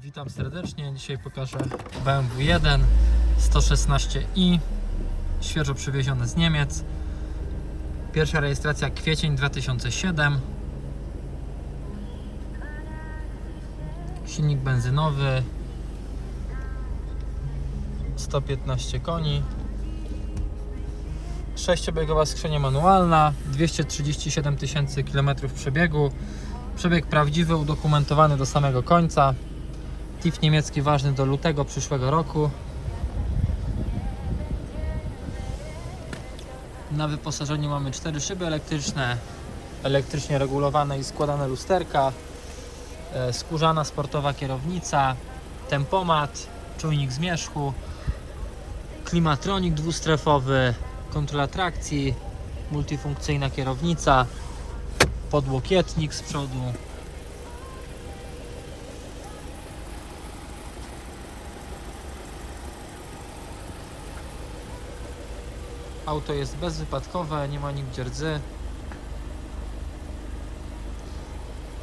Witam serdecznie. Dzisiaj pokażę BMW 1 116i świeżo przywieziony z Niemiec. Pierwsza rejestracja kwiecień 2007. Silnik benzynowy 115 koni. Sześciobiegowa skrzynia manualna, 237 tysięcy km przebiegu. Przebieg prawdziwy, udokumentowany do samego końca. TIF niemiecki ważny do lutego przyszłego roku. Na wyposażeniu mamy cztery szyby elektryczne, elektrycznie regulowane i składane lusterka, e, skórzana sportowa kierownica, tempomat, czujnik zmierzchu, klimatronik dwustrefowy, kontrola trakcji, multifunkcyjna kierownica, podłokietnik z przodu, Auto jest bezwypadkowe, nie ma nigdzie rdzy.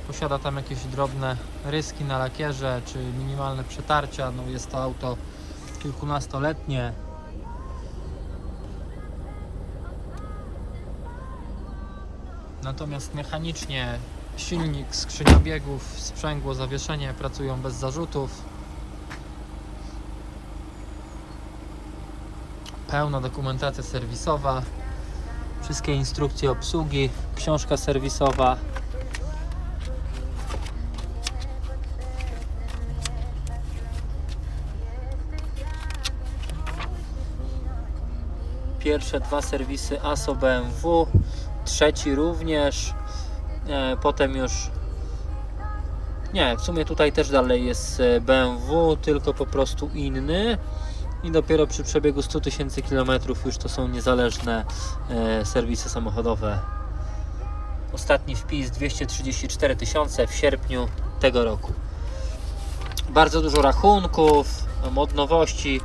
Posiada tam jakieś drobne ryski na lakierze, czy minimalne przetarcia. No jest to auto kilkunastoletnie. Natomiast mechanicznie silnik, skrzynia biegów, sprzęgło, zawieszenie pracują bez zarzutów. Pełna dokumentacja serwisowa, wszystkie instrukcje obsługi, książka serwisowa. Pierwsze dwa serwisy ASO BMW, trzeci również, e, potem już nie, w sumie tutaj też dalej jest e, BMW, tylko po prostu inny i dopiero przy przebiegu 100 tysięcy kilometrów już to są niezależne e, serwisy samochodowe. Ostatni wpis 234 tysiące w sierpniu tego roku. Bardzo dużo rachunków, od nowości.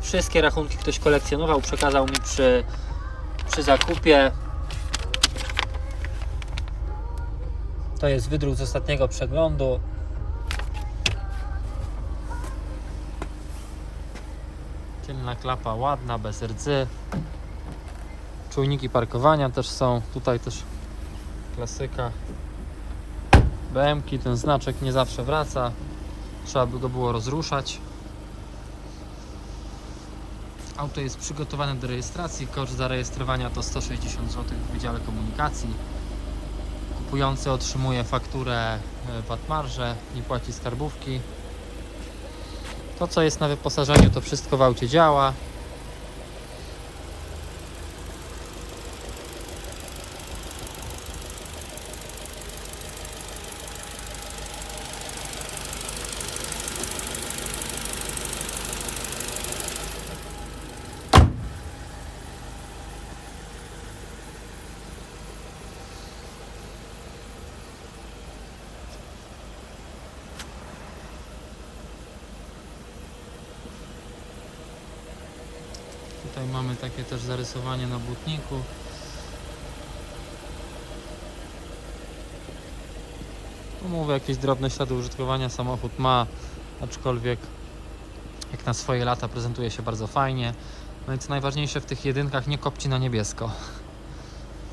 Wszystkie rachunki ktoś kolekcjonował, przekazał mi przy, przy zakupie. To jest wydruk z ostatniego przeglądu. Tylna klapa ładna, bez rdzy. Czujniki parkowania też są. Tutaj też klasyka. BM-ki, ten znaczek nie zawsze wraca. Trzeba by go było rozruszać. Auto jest przygotowane do rejestracji. Koszt zarejestrowania to 160 zł w Wydziale Komunikacji. Kupujący otrzymuje fakturę e, VAT marże, nie płaci skarbówki. To co jest na wyposażeniu to wszystko w aucie działa. Tutaj mamy takie też zarysowanie na błotniku. No mówię, jakieś drobne ślady użytkowania samochód ma, aczkolwiek jak na swoje lata prezentuje się bardzo fajnie. No i co najważniejsze w tych jedynkach nie kopci na niebiesko,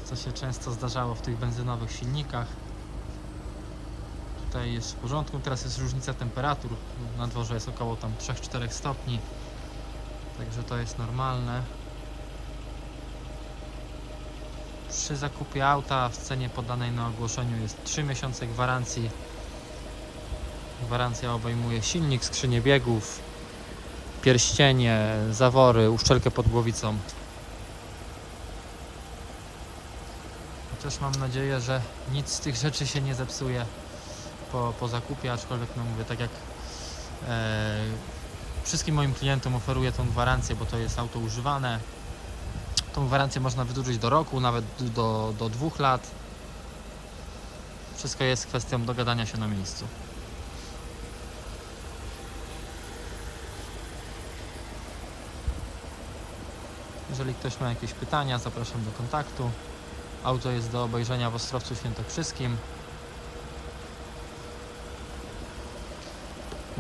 co się często zdarzało w tych benzynowych silnikach. Tutaj jest w porządku, teraz jest różnica temperatur, na dworze jest około tam 3-4 stopni. Także to jest normalne. Przy zakupie auta w cenie podanej na ogłoszeniu jest 3 miesiące gwarancji. Gwarancja obejmuje silnik, skrzynię biegów, pierścienie, zawory, uszczelkę pod głowicą. Też mam nadzieję, że nic z tych rzeczy się nie zepsuje po, po zakupie, aczkolwiek no mówię, tak jak e, wszystkim moim klientom oferuję tą gwarancję, bo to jest auto używane. Tą gwarancję można wydłużyć do roku, nawet do, do dwóch lat. Wszystko jest kwestią dogadania się na miejscu. Jeżeli ktoś ma jakieś pytania, zapraszam do kontaktu. Auto jest do obejrzenia w Ostrowcu Świętokrzyskim.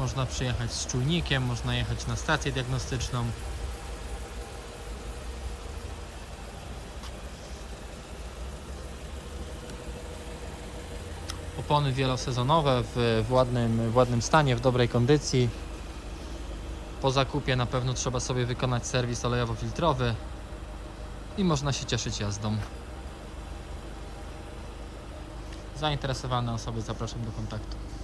Można przyjechać z czujnikiem, można jechać na stację diagnostyczną. Opony wielosezonowe w, w, ładnym, w ładnym stanie, w dobrej kondycji. Po zakupie na pewno trzeba sobie wykonać serwis olejowo-filtrowy i można się cieszyć jazdą. Zainteresowane osoby zapraszam do kontaktu.